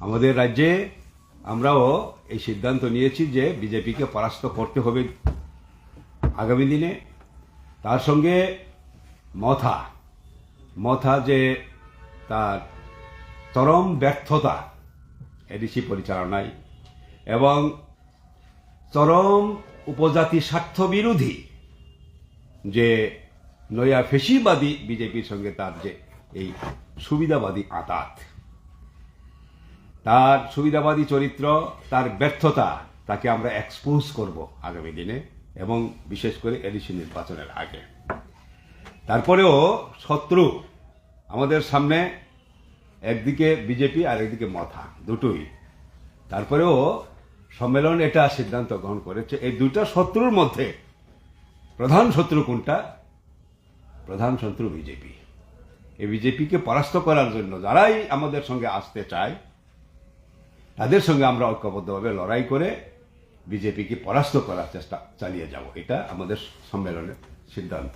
আমাদের রাজ্যে আমরাও এই সিদ্ধান্ত নিয়েছি যে বিজেপিকে পরাস্ত করতে হবে আগামী দিনে। তার সঙ্গে মথা মথা যে তার চরম ব্যর্থতা, এডিসি পরিচালনায় এবং চরম উপজাতি স্বার্থ বিরোধী যে নয়া ফেসিবাদী বিজেপির সঙ্গে তার যে এই সুবিধাবাদী আতাত। তার সুবিধাবাদী চরিত্র, তার ব্যর্থতা তাকে আমরা এক্সপোজ করব আগামী দিনে এবং বিশেষ করে এডিসি নির্বাচনের আগে। তারপরেও শত্রু আমাদের সামনে, একদিকে বিজেপি আর একদিকে মথা, দুটোই। তারপরেও সম্মেলন এটা সিদ্ধান্ত গ্রহণ করেছে, এই দুটা শত্রুর মধ্যে প্রধান শত্রু কোনটা? প্রধান শত্রু বিজেপি। এই বিজেপিকে পরাস্ত করার জন্য যারাই আমাদের সঙ্গে আসতে চায় তাদের সঙ্গে আমরা ঐক্যবদ্ধভাবে লড়াই করে বিজেপিকে পরাস্ত করার চেষ্টা চালিয়ে যাব। এটা আমাদের সম্মেলনের সিদ্ধান্ত।